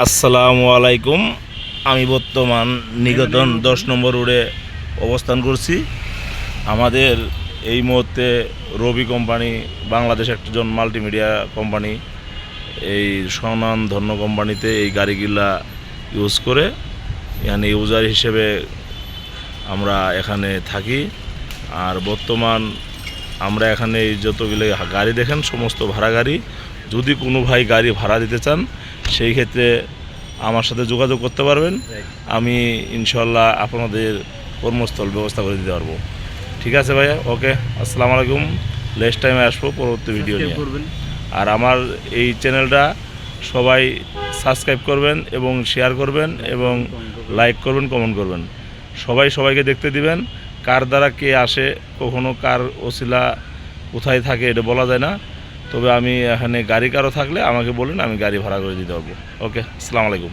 আসসালামু আলাইকুম। আমি বর্তমান নিকেতন দশ নম্বর রোডে অবস্থান করছি। আমাদের এই মুহূর্তে রবি কোম্পানি, বাংলাদেশ একজন মাল্টিমিডিয়া কোম্পানি, এই সনান ধন্য কোম্পানিতে এই গাড়িগুলা ইউজ করে মানে ইউজার হিসেবে আমরা এখানে থাকি। আর বর্তমান আমরা এখানে যতগুলো গাড়ি দেখেন, সমস্ত ভাড়া গাড়ি। যদি কোনো ভাই গাড়ি ভাড়া দিতে চান সেই ক্ষেত্রে আমার সাথে যোগাযোগ করতে পারবেন। আমি ইনশাল্লাহ আপনাদের কর্মস্থল ব্যবস্থা করে দিতে পারব। ঠিক আছে ভাইয়া? ওকে আসসালামু আলাইকুম। নেক্সট টাইমে আসব পরবর্তী ভিডিও নিয়ে। আর আমার এই চ্যানেলটা সবাই সাবস্ক্রাইব করবেন এবং শেয়ার করবেন এবং লাইক করবেন কমেন্ট করবেন। সবাই সবাইকে দেখতে দিবেন কার দ্বারা কে আসে কখনো কার ওসিলা কোথায় থাকে এটা বলা যায় না। তবে আমি এখানে গাড়ি কারও থাকলে আমাকে বলুন, আমি গাড়ি ভাড়া করে দিতে পারব। ওকে, আসসালামু আলাইকুম।